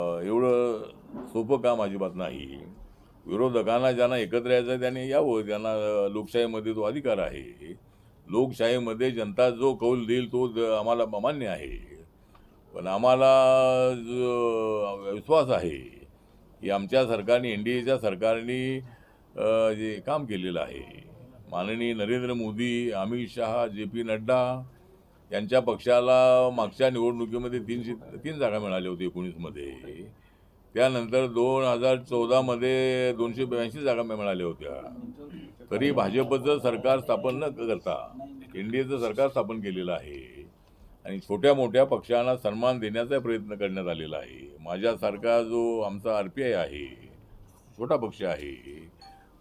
एवढं सोपं काम अजिबात नाही. विरोधकांना ज्यांना एकत्र यायचं त्यांनी यावं. त्यांना लोकशाहीमध्ये तो अधिकार आहे. लोकशाहीमध्ये जनता जो कौल देईल तो आम्हाला मान्य आहे. पण आम्हाला जो विश्वास आहे की आमच्या सरकारने एन डी एच्या सरकारने जे काम केलेलं आहे. माननीय नरेंद्र मोदी अमित शहा जे पी नड्डा यांच्या पक्षाला मागच्या निवडणुकीमध्ये तीनशे तीन जागा मिळाल्या होत्या एकोणीसमध्ये. त्यानंतर दोन हजार चौदामध्ये दोनशे ब्याऐंशी जागा मिळाल्या होत्या. तरी भाजपचं सरकार स्थापन न करता एन डी एचं सरकार स्थापन केलेलं आहे. आणि छोट्या मोठ्या पक्षांना सन्मान देण्याचा प्रयत्न करण्यात आलेला आहे. माझ्यासारखा जो आमचा आर पी आय आहे छोटा पक्ष आहे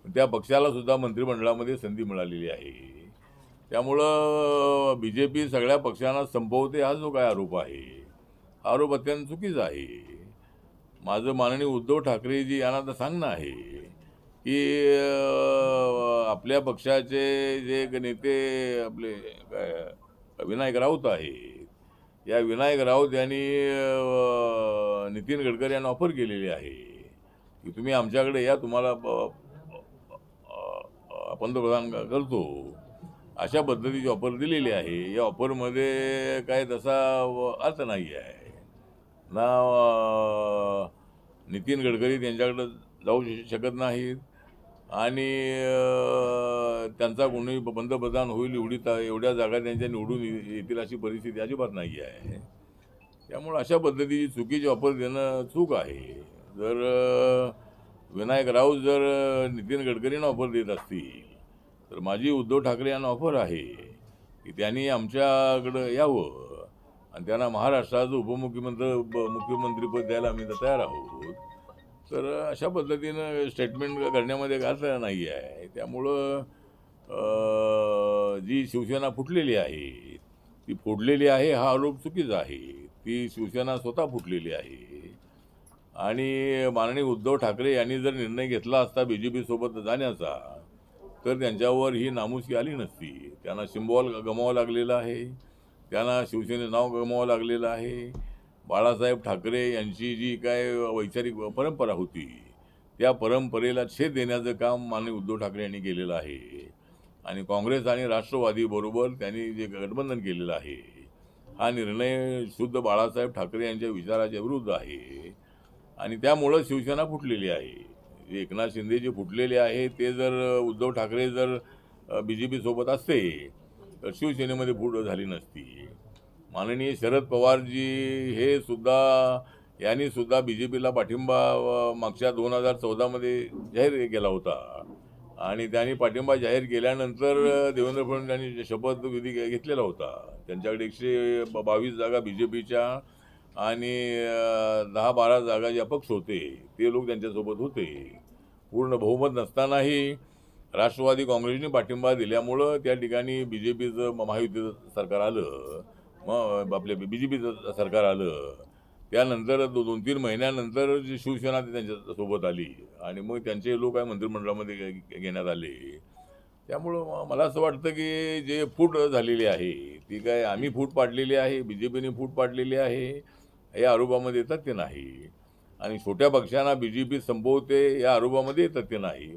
त्या पक्षाला सुद्धा मंत्रिमंडळामध्ये संधी मिळालेली आहे. त्यामुळं बी जे पी सगळ्या पक्षांना संपवते हा जो काय आरोप आहे. हा आरोप अत्यंत चुकीचा आहे. माझं माननीय उद्धव ठाकरेजी यांना तर सांगणं आहे की आपल्या पक्षाचे जे नेते आपले काय विनायक राऊत आहे या विनायक राऊत यांनी नितीन गडकरी यांना ऑफर केलेली आहे की तुम्ही आमच्याकडे या तुम्हाला पंतप्रधान करतो. अशा पद्धतीची ऑफर दिलेली आहे. या ऑफरमध्ये काय तसा अर्थ नाही आहे. ना नितीन गडकरी त्यांच्याकडं जाऊ शकत नाहीत. आणि त्यांचा कोणी पंतप्रधान होईल एवढी त एवढ्या जागा त्यांच्या निवडून येतील अशी परिस्थिती अजिबात नाही आहे. त्यामुळे अशा पद्धतीची चुकीची ऑफर देणं चूक आहे. जर विनायक राऊत जर नितीन गडकरींना ऑफर देत असतील तर माझी उद्धव ठाकरे यांना ऑफर आहे की त्यांनी आमच्याकडं यावं. आणि त्यांना महाराष्ट्राचं उपमुख्यमंत्री ब- मुख्यमंत्रीपद द्यायला आम्ही तर तयार आहोत. तर अशा पद्धतीनं स्टेटमेंट करण्यामध्ये घातलं नाही आहे त्यामुळं जी शिवसेना फुटलेली आहे ती फोडलेली आहे हा आरोप चुकीचा आहे. ती शिवसेना स्वतः फुटलेली आहे. आणि माननीय उद्धव ठाकरे यांनी जर निर्णय घेतला असता बी जे पीसोबत जाण्याचा तर त्यांच्यावर ही नामुष्की आली नसती. त्यांना सिम्बॉल गमावं लागलेलं आहे. त्यांना शिवसेने नाव गमावं लागलेलं आहे. बाळासाहेब ठाकरे यांची जी काय वैचारिक परंपरा होती त्या परंपरेला छेद देण्याचं काम माननीय उद्धव ठाकरे यांनी केलेलं आहे. आणि काँग्रेस आणि राष्ट्रवादी बरोबर त्यांनी जे गठबंधन केलेलं आहे हा निर्णय शुद्ध बाळासाहेब ठाकरे यांच्या विचाराच्या विरुद्ध आहे. आणि त्यामुळं शिवसेना फुटलेली आहे. एकनाथ शिंदे जे फुटलेले आहे ते जर उद्धव ठाकरे जर बी जे पीसोबत असते तर शिवसेनेमध्ये फूट झाली नसती. माननीय शरद पवारजी हे सुद्धा यांनी सुद्धा बी जे पीला पाठिंबा मागच्या दोन हजार चौदामध्ये जाहीर केला होता. आणि त्यांनी पाठिंबा जाहीर केल्यानंतर देवेंद्र फडणवीस यांनी शपथविधी घेतलेला होता. त्यांच्याकडे एकशे बावीस जागा बी जे पीच्या आणि दहा बारा जागा जे अपक्ष होते ते लोक त्यांच्यासोबत होते. पूर्ण बहुमत नसतानाही राष्ट्रवादी काँग्रेसने पाठिंबा दिल्यामुळं त्या ठिकाणी बी जे पीचं महायुतीचं सरकार आलं. मग आपल्या बी जे पीचं सरकार आलं. त्यानंतर दो दोन तीन महिन्यानंतर जी शिवसेना ती त्यांच्यासोबत आली आणि मग त्यांचे लोक आहे मंत्रिमंडळामध्ये घेण्यात आले. त्यामुळं मला असं वाटतं की जे फूट झालेली आहे ती काय आम्ही फूट पाडलेली आहे बी जे पीने फूट पाडलेली आहे या आरोपामध्ये येतात ते नाही? आणि छोट्या पक्षांना बी जे पी संपवते या आरोपामध्ये येतात ते नाही?